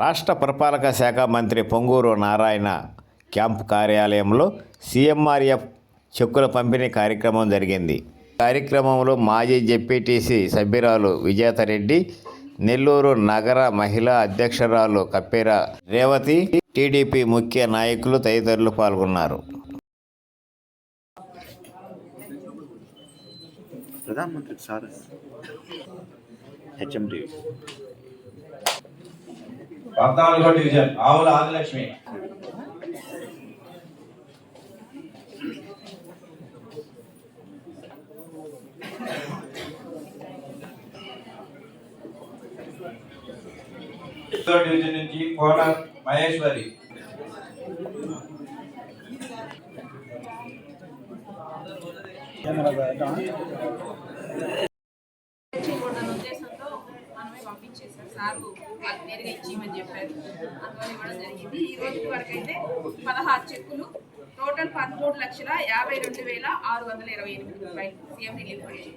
రాష్ట్ర పురపాలక శాఖ మంత్రి పొంగూరు నారాయణ క్యాంపు కార్యాలయంలో సీఎంఆర్ఎఫ్ చెక్కుల పంపిణీ కార్యక్రమం జరిగింది. కార్యక్రమంలో మాజీ జెపిటిసి సభ్యురాలు విజేతారెడ్డి నెల్లూరు నగర మహిళా అధ్యక్షురాలు కప్పేర రేవతి టీడీపీ ముఖ్య నాయకులు తదితరులు పాల్గొన్నారు. ప్రధానమంత్రి సార్ హెచ్ఎండి. పద్నాలుగో డివిజన్ ఆవుల ఆదిలక్ష్మి. డివిజన్ నుంచి కోన మహేశ్వరి. తెచ్చుకోవడం పంపించేసారు సార్ వాళ్ళు నేరుగా ఇచ్చేయమని చెప్పారు. అందువల్ల ఇవ్వడం జరిగింది. ఈ రోజు వరకు అయితే పదహారు చెక్కులు టోటల్ పదమూడు లక్షల యాభై రెండు వేల ఆరు వందల ఇరవై ఎనిమిది రూపాయలు సీఎం రిలీఫ్ ఫండ్